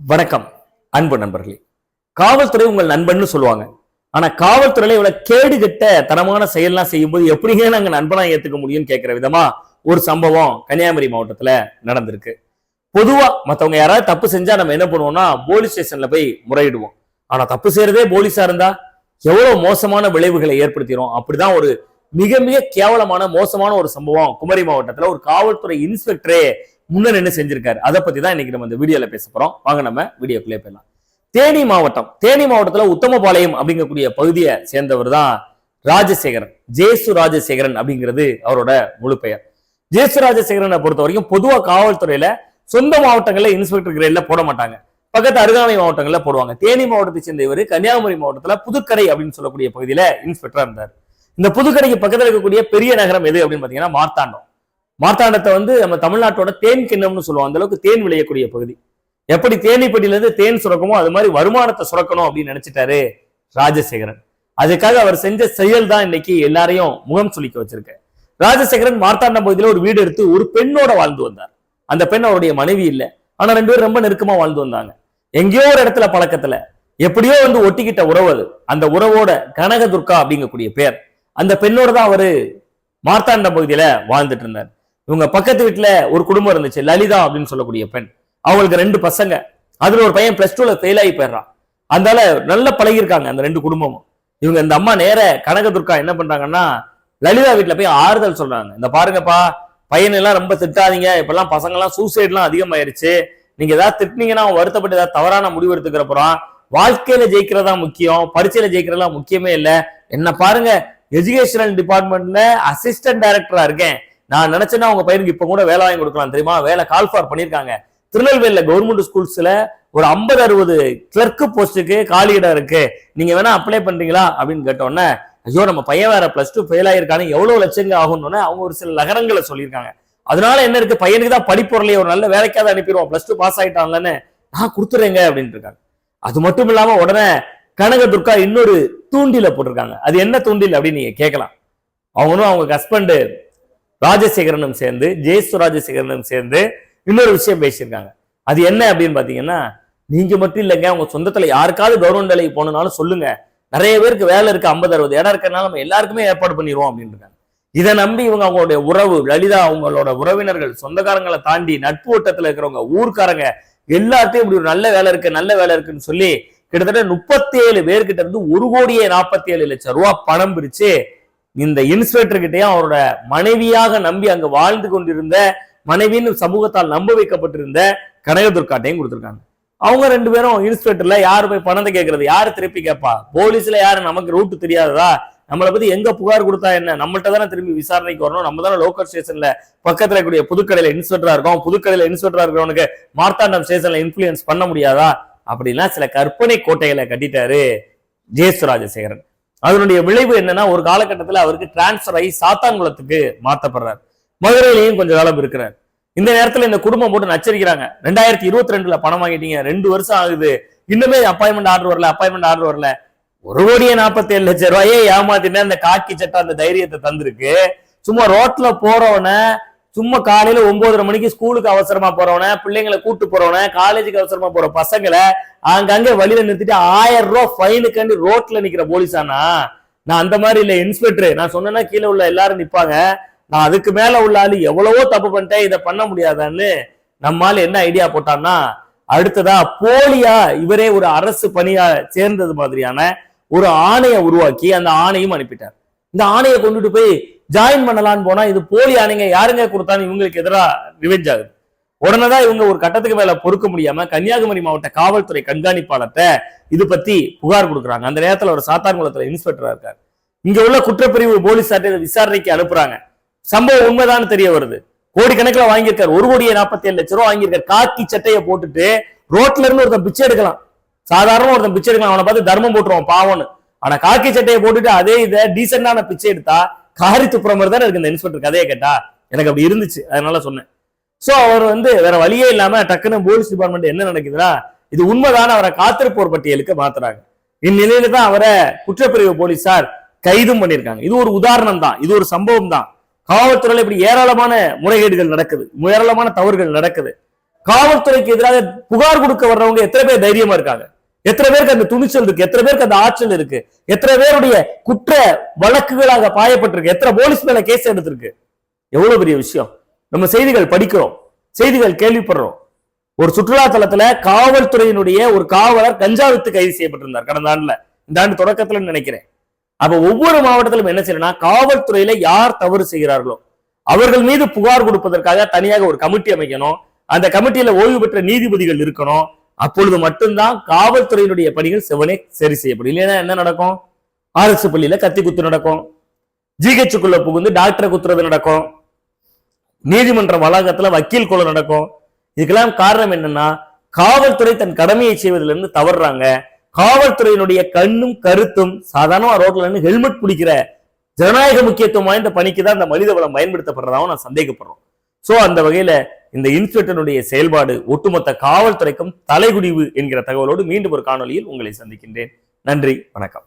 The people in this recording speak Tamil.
வணக்கம் அன்பு நண்பர்களே. காவல்துறை உங்கள் நண்பன்னு சொல்லுவாங்க. ஆனா காவல்துறையில இவ்வளவு கேடு கிட்ட தரமான செயல்லாம் செய்யும்போது எப்படிங்க நாங்க நண்பனா ஏத்துக்க முடியும்னு கேட்கிற விதமா ஒரு சம்பவம் கன்னியாகுமரி மாவட்டத்துல நடந்திருக்கு. பொதுவா மத்தவங்க யாராவது தப்பு செஞ்சா நம்ம என்ன பண்ணுவோம்னா போலீஸ் ஸ்டேஷன்ல போய் முறையிடுவோம். ஆனா தப்பு செய்யறதே போலீஸா இருந்தா எவ்வளவு மோசமான விளைவுகளை ஏற்படுத்திடும் அப்படிதான் ஒரு மிக மிக கேவலமான மோசமான ஒரு சம்பவம் குமரி மாவட்டத்துல ஒரு காவல்துறை இன்ஸ்பெக்டரே முன்னர் என்ன செஞ்சிருக்காரு? அதை பத்தி தான் இன்னைக்கு நம்ம இந்த வீடியோல பேச போறோம். வாங்க நம்ம வீடியோக்குள்ளே போயிடலாம். தேனி மாவட்டம். தேனி மாவட்டத்துல உத்தமபாளையம் அப்படிங்கக்கூடிய பகுதியை சேர்ந்தவர் தான் ராஜசேகரன். ஜேசு ராஜசேகரன் அப்படிங்கிறது அவரோட முழு பெயர். ஜேசு ராஜசேகரனை பொறுத்த வரைக்கும் பொதுவாக காவல்துறையில சொந்த மாவட்டங்களில் இன்ஸ்பெக்டர் கிரேட்ல போட மாட்டாங்க. பக்கத்து அருகாமை மாவட்டங்களில் போடுவாங்க. தேனி மாவட்டத்தை சேர்ந்த இவர் கன்னியாகுமரி மாவட்டத்துல புதுக்கடை அப்படின்னு சொல்லக்கூடிய பகுதியில இன்ஸ்பெக்டரா இருந்தார். இந்த புதுக்கடைக்கு பக்கத்தில் இருக்கக்கூடிய பெரிய நகரம் எது அப்படின்னு பாத்தீங்கன்னா மார்த்தாண்டம். மார்த்தாண்டத்தை வந்து நம்ம தமிழ்நாட்டோட தேன் கிண்ணம்னு சொல்லுவோம். அந்த அளவுக்கு தேன் விளையக்கூடிய பகுதி. எப்படி தேனிப்பட்டியில இருந்து தேன் சுரக்கமோ அது மாதிரி வருமானத்தை சுரக்கணும் அப்படின்னு நினைச்சிட்டாரு ராஜசேகரன். அதுக்காக அவர் செஞ்ச செயல் தான் இன்னைக்கு எல்லாரையும் முகம் சுளிக்க வச்சிருக்க. ராஜசேகரன் மார்த்தாண்டம் பகுதியில ஒரு வீடு எடுத்து ஒரு பெண்ணோட வாழ்ந்து வந்தார். அந்த பெண் அவருடைய மனைவி இல்லை. ஆனா ரெண்டு பேரும் ரொம்ப நெருக்கமா வாழ்ந்து வந்தாங்க. எங்கேயோ ஒரு இடத்துல பழக்கத்துல எப்படியோ வந்து ஒட்டிக்கிட்ட உறவு அது. அந்த உறவோட கனக துர்கா அப்படிங்கக்கூடிய பேர். அந்த பெண்ணோட தான் அவரு மார்த்தாண்டம் பகுதியில வாழ்ந்துட்டு இருந்தார். இவங்க பக்கத்து வீட்டுல ஒரு குடும்பம் இருந்துச்சு லலிதா அப்படின்னு சொல்லக்கூடிய பெண். அவங்களுக்கு ரெண்டு பசங்க. அதுல ஒரு பையன் பிளஸ் டூல ஃபெயில் ஆகி போயிடுறான். அதனால நல்ல பழகிருக்காங்க அந்த ரெண்டு குடும்பமும். இவங்க இந்த அம்மா நேர கனகதுர்கா என்ன பண்றாங்கன்னா லலிதா வீட்டுல போய் ஆறுதல் சொல்றாங்க. இந்த பாருங்கப்பா பையன் எல்லாம் ரொம்ப திட்டாதீங்க. இப்பெல்லாம் பசங்க எல்லாம் சூசைட்லாம் அதிகமாயிருச்சு. நீங்க ஏதாவது திட்டினீங்கன்னா அவன் வருத்தப்பட்டு ஏதாவது தவறான முடிவு எடுத்துக்கிற போறான். வாழ்க்கையில ஜெயிக்கிறதா முக்கியம். பரீட்சையில ஜெயிக்கிறதெல்லாம் முக்கியமே இல்லை. என்ன பாருங்க எஜுகேஷனல் டிபார்ட்மெண்ட்ல அசிஸ்டன்ட் டைரக்டரா இருக்கேன். நான் நினைச்சேன்னா உங்க பையனுக்கு இப்ப கூட வேலை வாங்கி கொடுக்கலாம் தெரியுமா? வேலை கால் ஃபார் பண்ணியிருக்காங்க திருநெல்வேலியில் கவர்மெண்ட் ஸ்கூல்ஸ்ல ஒரு ஐம்பது அறுபது கிளர்க்கு போஸ்ட்டுக்கு காலியிடம் இருக்கு. நீங்க வேணா அப்ளை பண்றீங்களா? அப்படின்னு கேட்டோன்னே ஐயோ நம்ம பையன் வேற பிளஸ் டூ ஃபெயில் ஆயிருக்கானு எவ்வளவு லட்சங்க ஆகும்னு அவங்க ஒரு சில நகரங்களை சொல்லியிருக்காங்க. அதனால என்ன இருக்கு? பையனுக்கு தான் படிப்பொருளையே ஒரு நல்ல வேலைக்காவது அனுப்பிடுவோம். பிளஸ் டூ பாஸ் ஆயிட்டாங்கன்னு நான் கொடுத்துறேங்க அப்படின்னு இருக்காங்க. அது மட்டும் இல்லாம உடனே கனக துர்கா இன்னொரு தூண்டில போட்டிருக்காங்க. அது என்ன தூண்டில் அப்படின்னு நீங்க கேட்கலாம். அவங்களும் அவங்க ஹஸ்பண்டு ராஜசேகரனும் சேர்ந்து ஜெயசு ராஜசேகரனும் சேர்ந்து இன்னொரு விஷயம் பேசியிருக்காங்க. அது என்ன அப்படின்னு பாத்தீங்கன்னா நீங்க மட்டும் இல்லைங்க உங்க சொந்தத்துல யாருக்காவது கவர்மெண்ட் வேலைக்கு போகணும்னாலும் சொல்லுங்க. நிறைய பேருக்கு வேலை இருக்கு ஐம்பது அறுபது. இடம் இருக்கிறதுனால நம்ம எல்லாருக்குமே ஏற்பாடு பண்ணிடுவோம் அப்படின்னு இருக்காங்க. இதை நம்பி இவங்க அவங்களுடைய உறவு லலிதா அவங்களோட உறவினர்கள் சொந்தக்காரங்களை தாண்டி நட்பு வட்டத்துல இருக்கிறவங்க ஊர்க்காரங்க எல்லாத்தையும் இப்படி ஒரு நல்ல வேலை இருக்கு நல்ல வேலை இருக்குன்னு சொல்லி கிட்டத்தட்ட முப்பத்தி ஏழு பேர்கிட்ட இருந்து ஒரு கோடியே நாற்பத்தி ஏழு லட்சம் ரூபாய் பணம் பிரிச்சு இந்த இன்ஸ்பெக்டர்கிட்டயே அவரோட மனைவியாக நம்பி அங்க வாழ்ந்து கொண்டிருந்த மனைவின்னு சமூகத்தால் நம்ப வைக்கப்பட்டிருந்த கனகதுர்காட்டையும் கொடுத்துருக்காங்க. அவங்க ரெண்டு பேரும் இன்ஸ்பெக்டர்ல யாரு போய் பணத்தை கேட்கறது யாரு திருப்பி கேட்பா போலீஸ்ல யாரு நமக்கு ரூட்டு தெரியாததா? நம்மளை பத்தி எங்க புகார் கொடுத்தா என்ன? நம்மள்ட்ட தானே திரும்பி விசாரணைக்கு வரணும்? நம்ம தானே லோக்கல் ஸ்டேஷன்ல பக்கத்துல இருக்கக்கூடிய புதுக்கடையில இன்ஸ்பெக்டரா இருக்கோம். புதுக்கடையில இன்ஸ்பெக்டரா இருக்கிறவனுக்கு மார்த்தாண்டம் ஸ்டேஷன்ல இன்ஃபுளுயன்ஸ் பண்ண முடியாதா? அப்படிலாம் சில கற்பனை கோட்டைகளை கட்டிட்டாரு ஜேசு அதனுடைய விளைவு என்னன்னா ஒரு காலகட்டத்தில் அவருக்கு டிரான்ஸ்ஃபர் ஆகி சாத்தான்குளத்துக்கு மாத்தப்படுறார். மதுரையிலையும் கொஞ்ச காலம் இருக்கிறார். இந்த நேரத்துல இந்த குடும்பம் போட்டு நச்சரிக்கிறாங்க. ரெண்டாயிரத்தி இருபத்தி ரெண்டுல பணம் வாங்கிட்டீங்க ரெண்டு வருஷம் ஆகுது. இன்னுமே அப்பாயின்மெண்ட் ஆர்டர் வரல அப்பாயின்மெண்ட் ஆர்டர் வரல. ஒரு கோடியே நாற்பத்தி ஏழு லட்சம் ரூபாயே ஏமாத்தினே அந்த காக்கி சட்டம் அந்த தைரியத்தை தந்திருக்கு. சும்மா ரோட்ல போறவன சும்மா காலையில ஒன்பதரை மணிக்கு ஸ்கூலுக்கு அவசரமா போறவன பிள்ளைங்களை கூட்டு போறவன காலேஜுக்கு அவசரமா போற பசங்களை அங்கங்க வழியில நிறுத்திட்டு ஆயிரம் ரூபாய் ஃபைனுக்காண்டி ரோட்ல நிக்கிற போலீஸானா நான் அந்த மாதிரி இல்ல இன்ஸ்பெக்டர் நான் சொன்னேன்னா கீழே உள்ள எல்லாரும் நிப்பாங்க. நான் அதுக்கு மேல உள்ள ஆளு எவ்வளவோ தப்பு பண்ணிட்டேன் இதை பண்ண முடியாதான்னு நம்மால என்ன ஐடியா போட்டான்னா அடுத்ததா போலியா இவரே ஒரு அரசு பணியா சேர்ந்தது மாதிரியான ஒரு ஆணையை உருவாக்கி அந்த ஆணையும் அனுப்பிட்டார். இந்த ஆணையை கொண்டுட்டு போய் ஜாயின் பண்ணலான்னு போனா இது போலி ஆணைங்க யாருங்க கொடுத்தான்னு இவங்களுக்கு எதிராக ரிவெஞ்ச் ஆகுது. உடனேதான் இவங்க ஒரு கட்டத்துக்கு மேல பொறுக்க முடியாம கன்னியாகுமரி மாவட்ட காவல்துறை கண்காணிப்பாளர்கிட்ட இது பத்தி புகார் கொடுக்குறாங்க. அந்த நேரத்துல ஒரு சாத்தான்குளத்துல இன்ஸ்பெக்டரா இருக்காரு. இங்க உள்ள குற்றப்பிரிவு போலீசார்ட்ட விசாரணைக்கு அனுப்புறாங்க. சம்பவம் உண்மைதான் தெரிய வருது. கோடிக்கணக்கில் வாங்கியிருக்காரு. ஒரு கோடியே நாற்பத்தி ஏழு லட்சம் ரூபா வாங்கியிருக்காரு. காக்கி சட்டையை போட்டுட்டு ரோட்ல இருந்து ஒருத்தன் பிச்சை எடுக்கலாம். சாதாரண ஒருத்தன் பிச்சை எடுக்கலாம். அவனை பார்த்து தர்மம் போட்டுருவான் பாவம்னு. ஆனா காக்கி சட்டையை போட்டுட்டு அதே இதை டீசெண்டான பிச்சை எடுத்தா காரி துப்புற மாதிரி தானே இருக்கு இந்த இன்ஸ்பெக்டர் கதையை கேட்டா? எனக்கு அப்படி இருந்துச்சு. அதனால சொன்னேன். ஸோ அவர் வந்து வேற வழியே இல்லாம டக்குன்னு போலீஸ் டிபார்ட்மெண்ட் என்ன நடக்குதுன்னா இது உண்மைதான அவரை காத்திருப்போர் பட்டியலுக்கு மாத்துறாங்க. இந்நிலையில தான் அவரை குற்றப்பிரிவு போலீசார் கைதும் பண்ணியிருக்காங்க. இது ஒரு உதாரணம் தான். இது ஒரு சம்பவம் தான். காவல்துறையில இப்படி ஏராளமான முறைகேடுகள் நடக்குது. ஏராளமான தவறுகள் நடக்குது. காவல்துறைக்கு எதிராக புகார் கொடுக்க வர்றவங்க எத்தனை பேர் தைரியமா இருக்காங்க? எத்தனை பேருக்கு அந்த துணிச்சல் இருக்கு? எத்தனை பேருக்கு அந்த ஆற்றல் இருக்கு? எத்தனை பேருடைய குற்ற வழக்குகளாக பாயப்பட்டிருக்கு? எத்தனை போலீஸ் மேல கேஸ் எடுத்திருக்கு? எவ்வளவு பெரிய விஷயம். நம்ம செய்திகள் படிக்கிறோம். செய்திகள் கேள்விப்படுறோம். ஒரு சுற்றுலா தலத்துல காவல்துறையினுடைய ஒரு காவலர் கஞ்சா வித்து கைது செய்யப்பட்டிருந்தார் கடந்த ஆண்டுல. இந்த ஆண்டு தொடக்கத்துல நினைக்கிறேன். அப்ப ஒவ்வொரு மாவட்டத்திலும் என்ன செய்யணும்னா காவல்துறையில யார் தவறு செய்கிறார்களோ அவர்கள் மீது புகார் கொடுப்பதற்காக தனியாக ஒரு கமிட்டி அமைக்கணும். அந்த கமிட்டியில ஓய்வு பெற்ற நீதிபதிகள் இருக்கணும். அப்பொழுது மட்டும்தான் காவல்துறையினுடைய பணிகள் செவனே சரி செய்யப்படும். இல்லைன்னா என்ன நடக்கும்? ஆர்எஸ் பள்ளியில கத்தி குத்து நடக்கும். ஜிஹெச்சுக்குள்ள புகுந்து டாக்டரை குத்துறது நடக்கும். நீதிமன்ற வளாகத்துல வக்கீல் கொலை நடக்கும். இதுக்கெல்லாம் காரணம் என்னன்னா காவல்துறை தன் கடமையை செய்வதிலிருந்து தவறுறாங்க. காவல்துறையினுடைய கண்ணும் கருத்தும் சாதாரண ரோட்ல இருந்து ஹெல்மெட் பிடிக்கிற ஜனநாயக முக்கியத்துவம் வாய்ந்த பணிக்கு தான் அந்த மனித வளம் பயன்படுத்தப்படுறதாகவும் நான் சந்தேகப்படுறோம். சோ அந்த வகையில இந்த இன்ஸ்பெக்டருடைய செயல்பாடு ஒட்டுமொத்த காவல்துறைக்கும் தலைகுடிவு என்கிற தகவலோடு மீண்டும் ஒரு காணொலியில் உங்களை சந்திக்கின்றேன். நன்றி வணக்கம்.